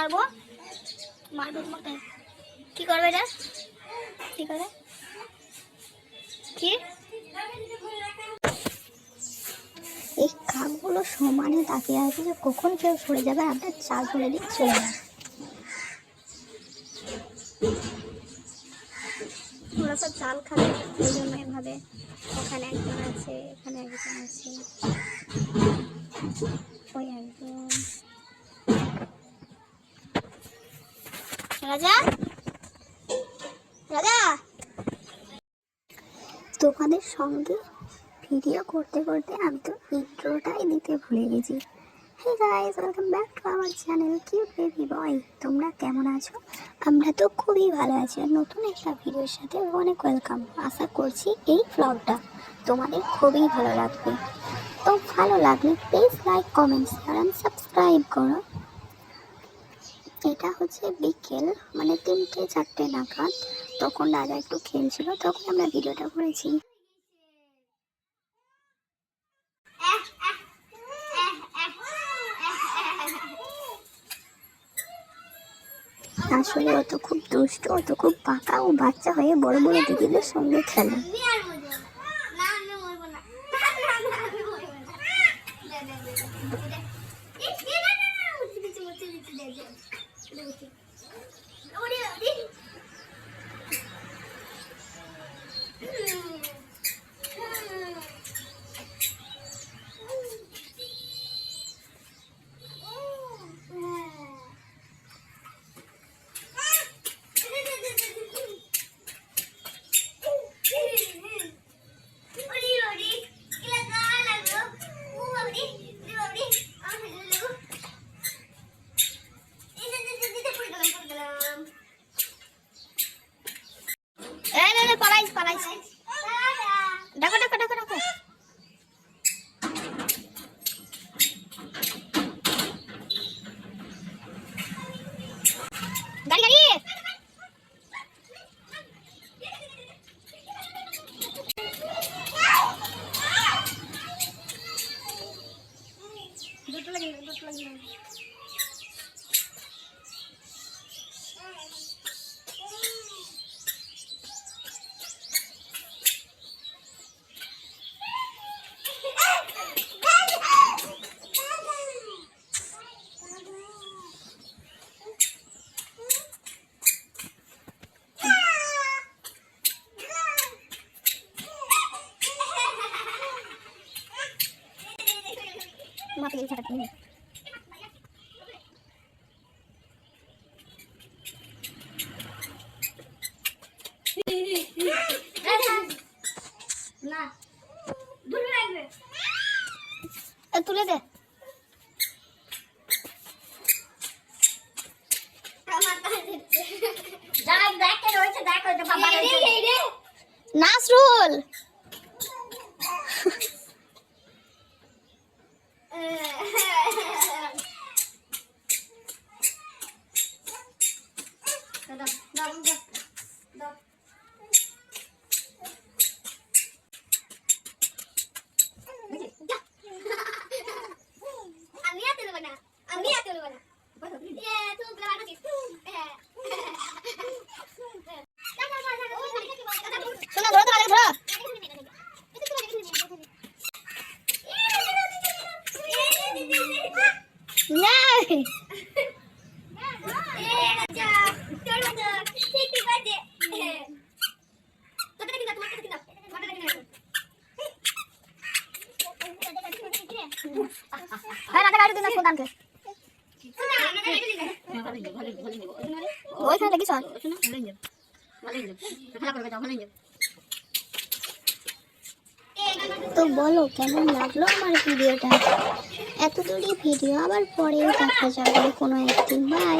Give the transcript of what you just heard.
মারবো? মারবো তোমাকে কি করবে এটা? কি করে? কি? এই কাকগুলো সমানে তাকিয়ে আছে যে কখন কেউ সরে যাবে আপনার চাল তুলে দিয়ে চলে ওরা সব চাল খাবে ওই জন্য এভাবে ওখানে একজন আছে, এখানে একজন আছে। ওই একজন তোমাদের সঙ্গে ভিডিও করতে করতে আমি তো ইন্ট্রোটাই দিতে ভুলে গেছি। Hey guys welcome back to our channel cute baby boy তোমরা কেমন আছো? আমরা তো খুবই ভালো আছি আর নতুন একটা ভিডিওর সাথে অনেক ওয়েলকাম আশা করছি এই ব্লগটা তোমাদের খুবই ভালো লাগবে। তো ভালো লাগলে please like comment share subscribe করো। এটা হচ্ছে বিকেল মানে তিনটে চারটে নাগাদ তখন রাজা একটু খেলছিল তখন আমরা ভিডিওটা করেছি আসলে ও তো খুব দুষ্ট ও তো খুব পাকা ও বাচ্চা হয়ে বড় বড় দিদিদের সঙ্গে খেলে এই ওই যে বাবা রয়েছে এই রে নাসরুল দাদা দাও দাও তো বলো কেমন লাগল আমার ভিডিওটা? এত দূরই ভিডিও আবার পরেও দেখা যাবে কোনো একদিন। বাই